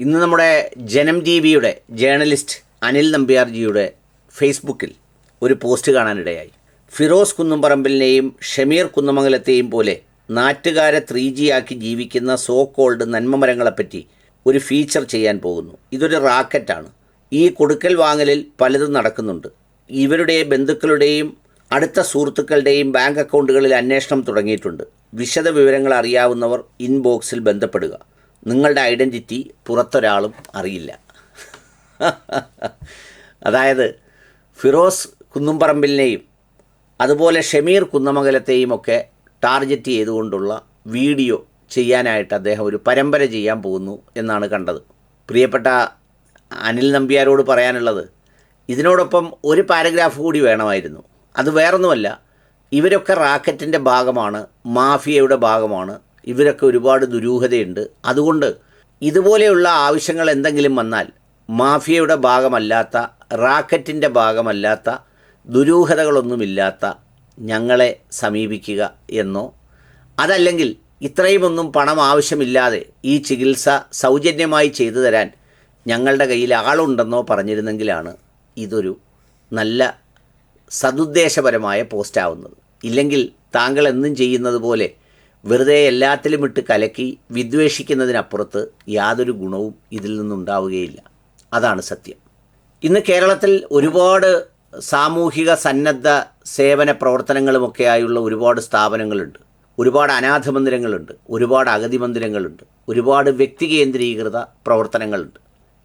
ഇന്ന് നമ്മുടെ ജനം ടി വിയുടെ ജേർണലിസ്റ്റ് അനിൽ നമ്പ്യാർജിയുടെ ഫേസ്ബുക്കിൽ ഒരു പോസ്റ്റ് കാണാനിടയായി. ഫിറോസ് കുന്നുംപറമ്പിലിനെയും ഷമീർ കുന്നമംഗലത്തെയും പോലെ നാട്ടുകാരെ ത്രീ ആക്കി ജീവിക്കുന്ന സോ കോൾഡ് നന്മമരങ്ങളെപ്പറ്റി ഒരു ഫീച്ചർ ചെയ്യാൻ പോകുന്നു. ഇതൊരു റാക്കറ്റാണ്. ഈ കൊടുക്കൽ വാങ്ങലിൽ പലതും നടക്കുന്നുണ്ട്. ഇവരുടെ ബന്ധുക്കളുടെയും അടുത്ത സുഹൃത്തുക്കളുടെയും ബാങ്ക് അക്കൗണ്ടുകളിൽ അന്വേഷണം തുടങ്ങിയിട്ടുണ്ട്. വിശദ വിവരങ്ങൾ അറിയാവുന്നവർ ഇൻബോക്സിൽ ബന്ധപ്പെടുക. നിങ്ങളുടെ ഐഡന്റിറ്റി പുറത്തൊരാളും അറിയില്ല. അതായത് ഫിറോസ് കുന്നുംപറമ്പിലിനെയും അതുപോലെ ഷമീർ കുന്നമംഗലത്തെയും ഒക്കെ ടാർഗറ്റ് ചെയ്തുകൊണ്ടുള്ള വീഡിയോ ചെയ്യാനായിട്ട് അദ്ദേഹം ഒരു പരമ്പര ചെയ്യാൻ പോകുന്നു എന്നാണ് കണ്ടത്. പ്രിയപ്പെട്ട അനിൽ നമ്പ്യാരോട് പറയാനുള്ളത് ഇതിനോടൊപ്പം ഒരു പാരഗ്രാഫ് കൂടി വേണമായിരുന്നു. അത് വേറൊന്നുമല്ല ഇവരൊക്കെ റാക്കറ്റിന്റെ ഭാഗമാണ് മാഫിയയുടെ ഭാഗമാണ് ഇവരൊക്കെ ഒരുപാട് ദുരൂഹതയുണ്ട്. അതുകൊണ്ട് ഇതുപോലെയുള്ള ആവശ്യങ്ങൾ എന്തെങ്കിലും വന്നാൽ മാഫിയയുടെ ഭാഗമല്ലാത്ത റാക്കറ്റിന്റെ ഭാഗമല്ലാത്ത ദുരൂഹതകളൊന്നുമില്ലാത്ത ഞങ്ങളെ സമീപിക്കുക എന്നോ അതല്ലെങ്കിൽ ഇത്രയുമൊന്നും പണം ആവശ്യമില്ലാതെ ഈ ചികിത്സ സൗജന്യമായി ചെയ്തു തരാൻ ഞങ്ങളുടെ കയ്യിൽ ആളുണ്ടെന്നോ പറഞ്ഞിരുന്നെങ്കിലാണ് ഇതൊരു നല്ല സതുദ്ദേശപരമായ പോസ്റ്റാവുന്നത്. ഇല്ലെങ്കിൽ താങ്കൾ എന്നും ചെയ്യുന്നത് പോലെ വെറുതെ എല്ലാത്തിലും ഇട്ട് കലക്കി വിദ്വേഷിക്കുന്നതിനപ്പുറത്ത് യാതൊരു ഗുണവും ഇതിൽ നിന്നുണ്ടാവുകയില്ല. അതാണ് സത്യം. ഇന്ന് കേരളത്തിൽ ഒരുപാട് സാമൂഹിക സന്നദ്ധ സേവന പ്രവർത്തനങ്ങളുമൊക്കെയായുള്ള ഒരുപാട് സ്ഥാപനങ്ങളുണ്ട്. ഒരുപാട് അനാഥ മന്ദിരങ്ങളുണ്ട് ഒരുപാട് അഗതി മന്ദിരങ്ങളുണ്ട്. ഒരുപാട് വ്യക്തി കേന്ദ്രീകൃത പ്രവർത്തനങ്ങളുണ്ട്.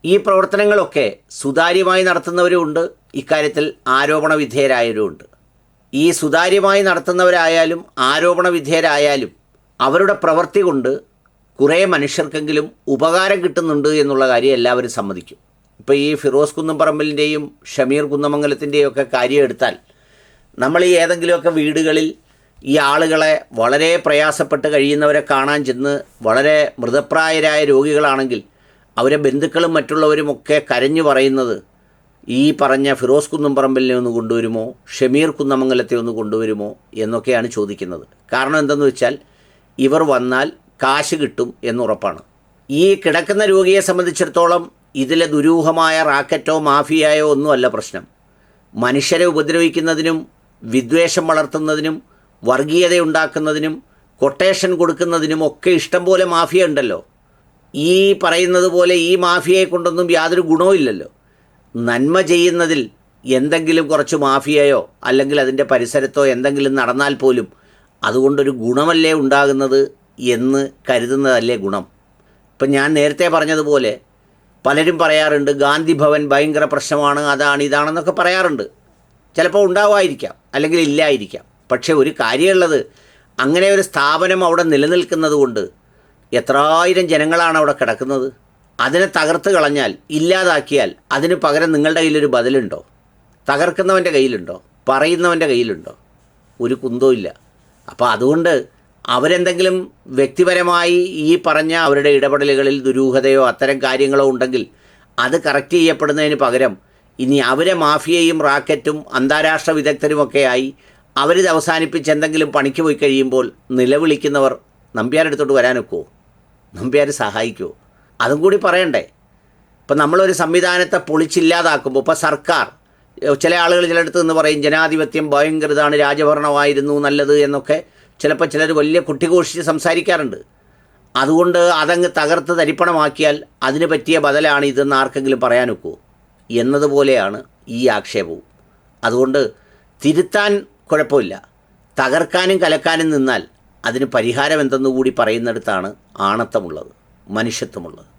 ഈ പ്രവർത്തനങ്ങളൊക്കെ സുതാര്യമായി നടത്തുന്നവരുമുണ്ട്. ഇക്കാര്യത്തിൽ ആരോപണ വിധേയരായവരുമുണ്ട്. ഈ സുതാര്യമായി നടത്തുന്നവരായാലും ആരോപണ വിധേയരായാലും അവരുടെ പ്രവൃത്തി കൊണ്ട് കുറേ മനുഷ്യർക്കെങ്കിലും ഉപകാരം കിട്ടുന്നുണ്ട് എന്നുള്ള കാര്യം എല്ലാവരും സമ്മതിക്കും. ഇപ്പോൾ ഈ ഫിറോസ് കുന്നംപറമ്പലിന്റെയും ഷമീർ കുന്നമംഗലത്തിന്റെയും ഒക്കെ കാര്യം എടുത്താൽ നമ്മൾ ഈ ഏതെങ്കിലുമൊക്കെ വീടുകളിൽ ഈ ആളുകളെ വളരെ പ്രയാസപ്പെട്ട് കഴിയുന്നവരെ കാണാൻ ചെന്ന് വളരെ മൃതപ്രായരായ രോഗികളാണെങ്കിൽ അവരെ ബന്ധുക്കളും മറ്റുള്ളവരും ഒക്കെ കരഞ്ഞു പറയുന്നത് ഈ പറഞ്ഞ ഫിറോസ് കുന്നംപറമ്പലിനെ ഒന്ന് കൊണ്ടുവരുമോ? ഷമീർ കുന്നമംഗലത്തെ ഒന്ന് കൊണ്ടുവരുമോ? എന്നൊക്കെയാണ് ചോദിക്കുന്നത്. കാരണം എന്തെന്ന് വെച്ചാൽ ഇവർ വന്നാൽ കാശ് കിട്ടും എന്നുറപ്പാണ്. ഈ കിടക്കുന്ന രോഗിയെ സംബന്ധിച്ചിടത്തോളം ഇതിലെ ദുരൂഹമായ റാക്കറ്റോ മാഫിയായോ ഒന്നുമല്ല പ്രശ്നം. മനുഷ്യരെ ഉപദ്രവിക്കുന്നതിനും വിദ്വേഷം വളർത്തുന്നതിനും വർഗീയതയുണ്ടാക്കുന്നതിനും കൊട്ടേഷൻ കൊടുക്കുന്നതിനും ഒക്കെ ഇഷ്ടം പോലെ മാഫിയ ഉണ്ടല്ലോ. ഈ പറയുന്നത് പോലെ ഈ മാഫിയയെ കൊണ്ടൊന്നും യാതൊരു ഗുണവുമില്ലല്ലോ നന്മ ചെയ്യുന്നതിൽ എന്തെങ്കിലും കുറച്ച് മാഫിയയോ അല്ലെങ്കിൽ അതിന്റെ പരിസരത്തോ എന്തെങ്കിലും നടന്നാൽ പോലും അതുകൊണ്ടൊരു ഗുണമല്ലേ ഉണ്ടാകുന്നത് എന്ന് കരുതുന്നതല്ലേ ഗുണം. ഇപ്പം ഞാൻ നേരത്തെ പറഞ്ഞതുപോലെ പലരും പറയാറുണ്ട് ഗാന്ധി ഭവൻ ഭയങ്കര പ്രശ്നമാണ് അതാണ് ഇതാണെന്നൊക്കെ പറയാറുണ്ട്. ചിലപ്പോൾ ഉണ്ടാവായിരിക്കാം അല്ലെങ്കിൽ ഇല്ലായിരിക്കാം പക്ഷേ ഒരു കാര്യമുള്ളത് അങ്ങനെ ഒരു സ്ഥാപനം അവിടെ നിലനിൽക്കുന്നത് കൊണ്ട് എത്രായിരം ജനങ്ങളാണ് അവിടെ കിടക്കുന്നത്. അതിനെ തകർത്ത് കളഞ്ഞാൽ ഇല്ലാതാക്കിയാൽ അതിന് പകരം നിങ്ങളുടെ കയ്യിലൊരു ബദലുണ്ടോ? തകർക്കുന്നവന്റെ കയ്യിലുണ്ടോ? പറയുന്നവന്റെ കയ്യിലുണ്ടോ? ഒരു കുന്തവും ഇല്ല. അപ്പോൾ അതുകൊണ്ട് അവരെന്തെങ്കിലും വ്യക്തിപരമായി ഈ പറഞ്ഞ അവരുടെ ഇടപെടലുകളിൽ ദുരൂഹതയോ അത്തരം കാര്യങ്ങളോ ഉണ്ടെങ്കിൽ അത് കറക്റ്റ് ചെയ്യപ്പെടുന്നതിന് പകരം ഇനി അവരെ മാഫിയയും റാക്കറ്റും അന്താരാഷ്ട്ര വിദഗ്ധരുമൊക്കെയായി അവരിത് അവസാനിപ്പിച്ച് എന്തെങ്കിലും പണിക്ക് പോയി കഴിയുമ്പോൾ നിലവിളിക്കുന്നവർ നമ്പ്യാരെടുത്തോട്ട് വരാനൊക്കുമോ നമ്പ്യാർ സഹായിക്കുമോ അതും കൂടി പറയണ്ടേ. ഇപ്പം നമ്മളൊരു സംവിധാനത്തെ പൊളിച്ചില്ലാതാക്കുമ്പോൾ ഇപ്പോൾ സർക്കാർ ചില ആളുകൾ ചിലയിടത്ത് നിന്ന് പറയും ജനാധിപത്യം ഭയങ്കരതാണ് രാജഭരണമായിരുന്നു നല്ലത് എന്നൊക്കെ. ചിലപ്പോൾ ചിലർ വലിയ കുട്ടിഘോഷിച്ച് സംസാരിക്കാറുണ്ട്. അതുകൊണ്ട് അതങ്ങ് തകർത്ത് തരിപ്പണമാക്കിയാൽ അതിന് പറ്റിയ ബദലാണ് ഇതെന്ന് ആർക്കെങ്കിലും പറയാനൊക്കുമോ എന്നതുപോലെയാണ് ഈ ആക്ഷേപവും. അതുകൊണ്ട് തിരുത്താൻ കുഴപ്പമില്ല. തകർക്കാനും കലക്കാനും നിന്നാൽ അതിന് പരിഹാരം എന്തെന്നുകൂടി പറയുന്നിടത്താണ് ആണത്തമുള്ളത് മനുഷ്യത്വമുള്ളത്.